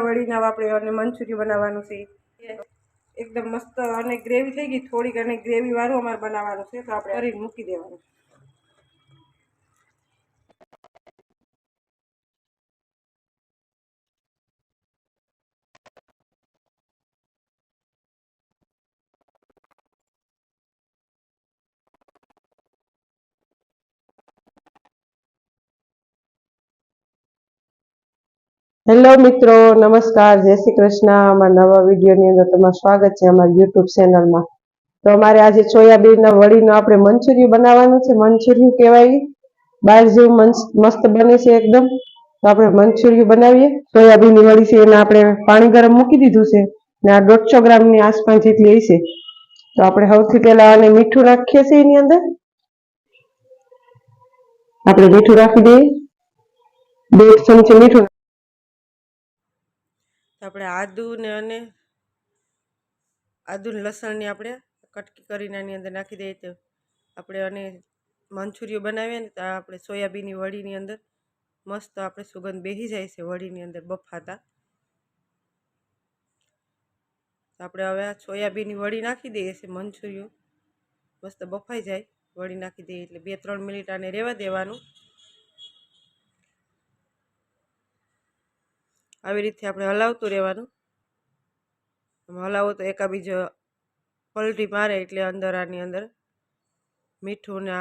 કોબીના વડીના આપણે અને મંચુરિયન બનાવવાનું છે. એકદમ મસ્ત અને ગ્રેવી થઈ ગઈ, થોડીક અને ગ્રેવી વાળું અમારે બનાવવાનું છે, તો આપણે કરીને મૂકી દેવાનું. હેલો મિત્રો. નમસ્કાર. જય શ્રી કૃષ્ણ. અમારા નવા વિડીયોની અંદર તમારું સ્વાગત છે અમારી યુટ્યુબ ચેનલમાં તો અમારે આજે સોયાબીનના વડીનું આપણે મંચુરિયું બનાવવાનું છે. મંચુરિયું કહેવાય. બાર જેવું મસ્ત બને છે એકદમ. તો આપણે મંચુરિયું બનાવીએ. સોયાબીનની વડી છે એને આપણે પાણી ગરમ મૂકી દીધું છે ને આ દોઢસો ગ્રામની આસપાસ જેટલી હશે તો આપણે સૌથી પહેલા આને મીઠું નાખીએ છીએ એની અંદર. આપણે મીઠું રાખી દઈએ. દોઢ ચમચી મીઠું આપણે આદુને અને આદુ લસણની આપણે કટકી કરીને આની અંદર નાખી દઈએ તો આપણે અને મંચુરિયો બનાવીએ ને તો આપણે સોયાબીનની વડીની અંદર મસ્ત આપણે સુગંધ બેસી જાય છે વડીની અંદર બફાતા. તો આપણે હવે આ સોયાબીનની વડી નાખી દઈએ છીએ મંચુરિયન મસ્ત બફાઈ જાય. વડી નાખી દઈએ એટલે બે ત્રણ મિનિટ આને રહેવા દેવાનું. આવી રીતે આપણે હલાવતું રહેવાનું. હલાવો તો એકાબીજો પલટી મારે એટલે અંદર આની અંદર મીઠું ને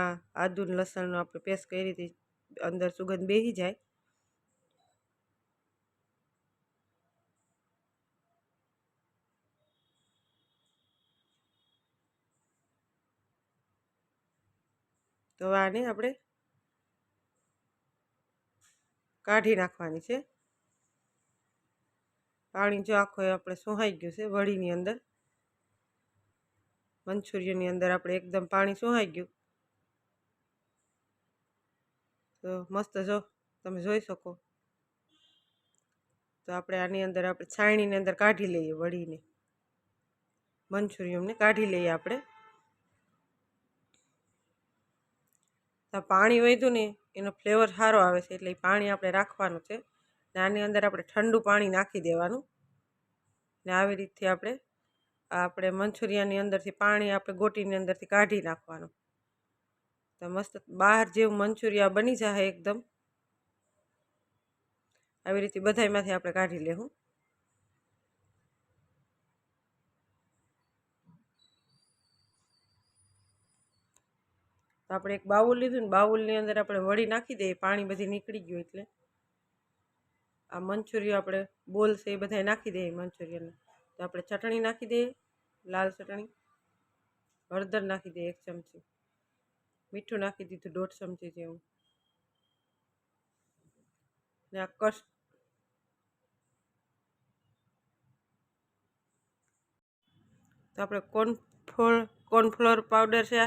આદુ લસણનો આપણે પેસ્ટ કરી હતી અંદર સુગંધ બેસી જાય. તો આને આપણે કાઢી નાખવાની છે. પાણી જો આખો આપણે સુહાઈ ગયું છે વડીની અંદર. મંચુરિયનની અંદર આપણે એકદમ પાણી સુહાઈ ગયું. તો મસ્ત જો તમે જોઈ શકો. તો આપણે આની અંદર આપણે છાણીની અંદર કાઢી લઈએ વડીને. મંચુરિયમને કાઢી લઈએ આપણે. પાણી વધ્યું ને એનો ફ્લેવર સારો આવે છે એટલે પાણી આપણે રાખવાનું છે. ને આની અંદર આપણે ઠંડુ પાણી નાખી દેવાનું. ને આવી રીતથી આપણે આપણે મંચુરિયાની અંદરથી પાણી આપણે ગોટીની અંદરથી કાઢી નાખવાનું. તો મસ્ત બહાર જેવું મંચુરિયા બની જાય એકદમ. આવી રીતે બધામાંથી આપણે કાઢી લેવું તો આપણે એક બાઉલ લીધું ને બાઉલની અંદર આપણે વળી નાખી દઈએ, પાણી બધી નીકળી ગયું એટલે. આ મંચુરિયન આપણે બોલ છે એ બધાય નાખી દઈએ મંચુરિયનને. તો આપણે ચટણી નાખી દઈએ, લાલ ચટણી, હળદર નાખી દઈએ એક ચમચી. મીઠું નાખી દીધું દોઢ ચમચી જેવું. ને આ કસ તો આપણે કોર્નફ્લોર કોર્નફ્લોર પાવડર છે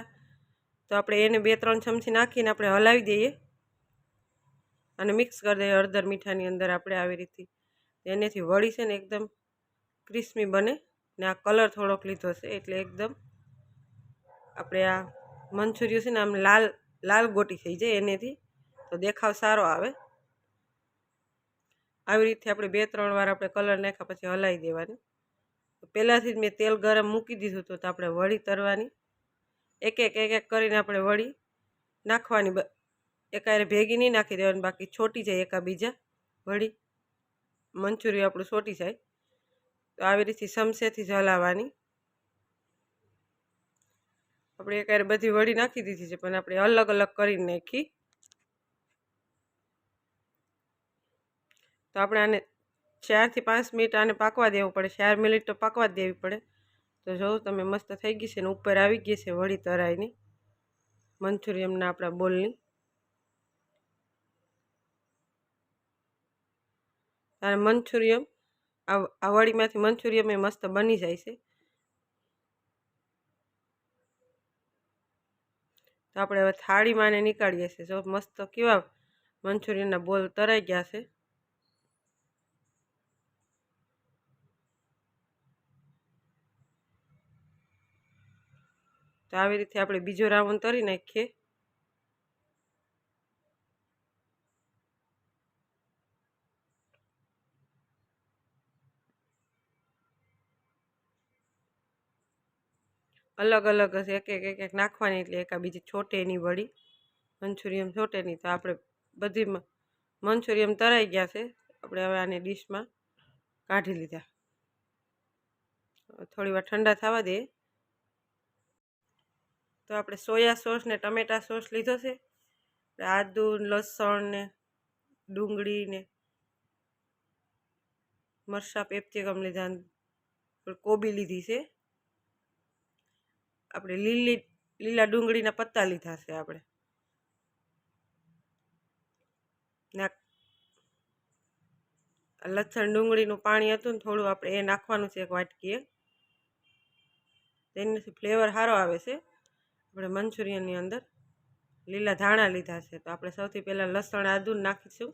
તો આપણે એને બે ત્રણ ચમચી નાખીને આપણે હલાવી દઈએ. અને મિક્સ કરી દઈએ હળદર મીઠાની અંદર આપણે આવી રીતે. એનેથી વળી છે ને એકદમ ક્રિસ્મી બને ને આ કલર થોડોક લીધો છે એટલે એકદમ આપણે આ મંચુરિયન છે ને આમ લાલ લાલ ગોટી થઈ જાય એનેથી. તો દેખાવ સારો આવે. આવી રીતે આપણે બે, ત્રણ વાર આપણે કલર નાખ્યા પછી હલાવી દેવાની. પહેલાંથી જ મેં તેલ ગરમ મૂકી દીધું હતું તો આપણે વળી તરવાની. એક એક એક એક કરીને આપણે વળી નાખવાની એકારે ભેગી નહીં નાખી દેવાની, બાકી છોટી જાય એકા બીજા. વળી મંચુરિયું આપણું છોટી જાય. તો આવી રીતે સમસેથી જ હલાવવાની. આપણે એકારે બધી વળી નાખી દીધી છે, પણ આપણે અલગ અલગ કરીને નાખી. તો આપણે આને ચારથી પાંચ મિનિટ આને પાકવા દેવું પડે, ચાર મિનિટ તો પાકવા જ દેવી પડે. તો જો તમે મસ્ત થઈ ગઈ છે ને, ઉપર આવી ગઈ છે વળી તરાઈની. મંચુરિયમના આપણા બોલની. અને મંચુરિયમ આ વળીમાંથી મંચુરિયમ એ મસ્ત બની જાય છે. તો આપણે હવે થાળીમાં એને નીકાળીએ છીએ. જો મસ્ત કેવા મંચુરિયનના બોલ તરાઈ ગયા છે. તો આવી રીતે આપણે બીજો રાઉન્ડ તરી નાખીએ. અલગ અલગ હશે એક એક એક એક નાખવાની એટલે એકા બીજી છોટે વળી. મંચુરિયમ છોટે તો આપણે બધી મંચુરિયમ તરાઈ ગયા છે. આપણે હવે આને ડીશમાં કાઢી લીધા. થોડી વાર ઠંડા થવા દઈએ તો આપણે સોયા સોસ ને ટમેટા સોસ લીધો છે. આદુ, લસણ ને ડુંગળી ને મરચાં પેપ્સિકમ લીધા. કોબી લીધી છે. આપણે લીલી, લીલા ડુંગળીના પત્તા લીધા છે આપણે. નાખ લસણ ડુંગળીનું પાણી હતું ને થોડું આપણે એ નાખવાનું છે એક વાટકીએ. તેનાથી ફ્લેવર સારો આવે છે. આપણે મંચુરિયનની અંદર લીલા ધાણા લીધા છે. તો આપણે સૌથી પહેલાં લસણ આદુ નાખીશું.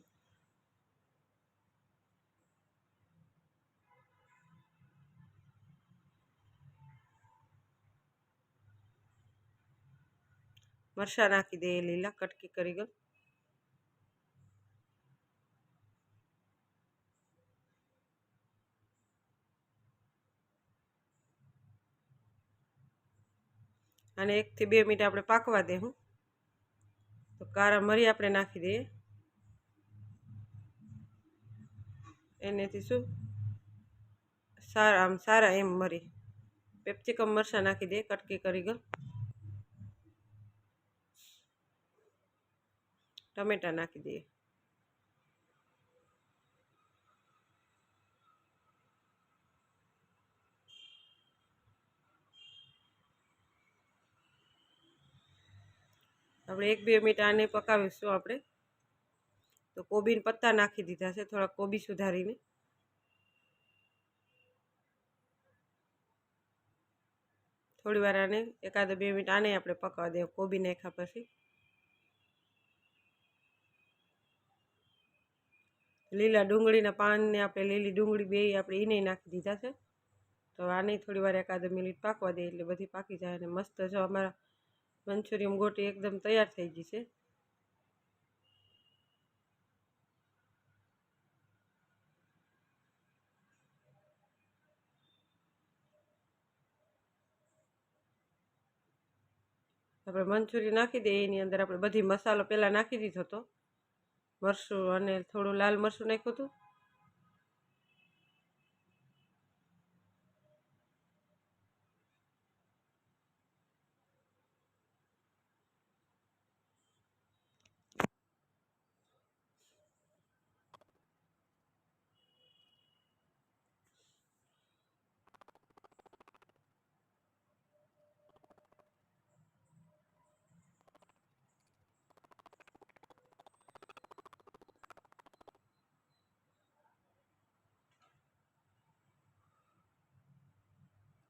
મરચાં નાખી દઈએ લીલા કટકી કરી ગયો. અને એકથી બે મિનિટ આપણે પાકવા દેવું તો કારા મરી આપણે નાખી દઈએ. એનેથી શું? સારા, આમ સારા એમ મરી. પેપ્સિકમ મરચાં નાખી દઈએ કટકી કરી ગયો. ટમેટા નાખી દઈએ આપણે એક બે મિનિટ આને પકાવીશું આપણે। તો કોબીને પત્તા નાખી દીધા છે થોડા કોબી સુધારીને। થોડી વાર આને એકાદ બે મિનિટ આને આપણે પકાવવા દઈએ કોબી નાખ્યા પછી। લીલા ડુંગળીના પાનને આપણે લીલી ડુંગળી બે આપણે એને નાખી દીધા છે. તો આને થોડી વાર એકાદ મિનિટ પાકવા દઈએ એટલે બધી પાકી જાય અને મસ્ત જો અમારા મંચુરિયમ ગોટી એકદમ તૈયાર થઈ ગઈ છે. આપણે મંચુરિયન નાખી દઈએ એની અંદર આપણે બધી મસાલો પહેલાં નાખી દીધો હતો. મરચું અને થોડું લાલ મરચું નાખ્યું હતું.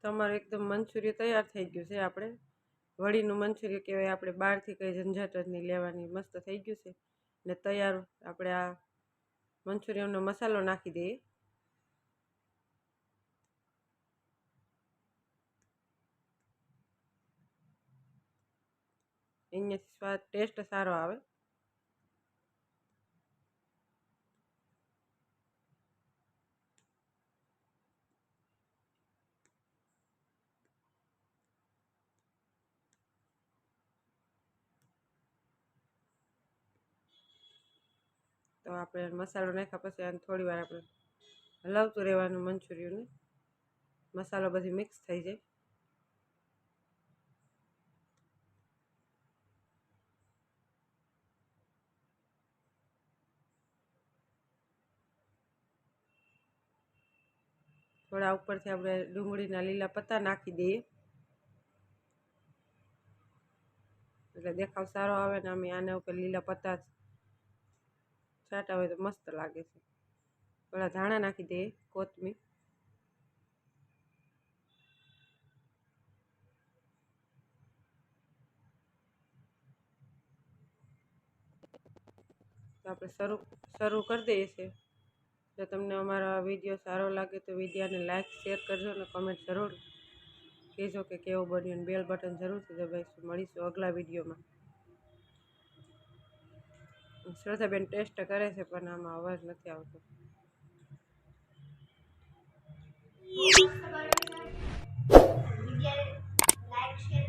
તમારું એકદમ મંચુરિયન તૈયાર થઈ ગયું છે આપણે. વળીનું મંચુરિયન કહેવાય, આપણે બહારથી કંઈ ઝંઝટ જ નહીં લેવાની, મસ્ત થઈ ગયું છે. ને તૈયાર આપણે આ મંચુરિયનનો મસાલો નાખી દઈએ. અહીંયાથી સ્વાદ, ટેસ્ટ સારો આવે. તો આપણે મસાલો નાખ્યા પછી આને થોડી વાર આપણે હલાવતું રહેવાનું મંચુરિયનને. મસાલો બધી મિક્સ થઈ જાય. થોડા ઉપરથી આપણે ડુંગળીના લીલા પત્તા નાખી દઈએ. એટલે દેખાવ સારો આવે ને અમે આના ઉપર લીલા પત્તા છાંટા હોય તો મસ્ત લાગે છે. પેલા ધાણા નાખી દઈએ કોથમીર. તો આપણે શરૂ શરૂ કરી દઈએ છીએ. જો તમને અમારો વીડિયો સારો લાગે તો વિડીયોને લાઇક શેર કરજો અને કમેન્ટ જરૂર કહેજો કે કેવો બન્યો અને બેલ બટન જરૂરથી દબાવીશું. મળીશું અગલા વિડીયોમાં. શ્રદ્ધાબેન ટેસ્ટ કરે છે પણ આમાં અવાજ નથી આવતો. Like share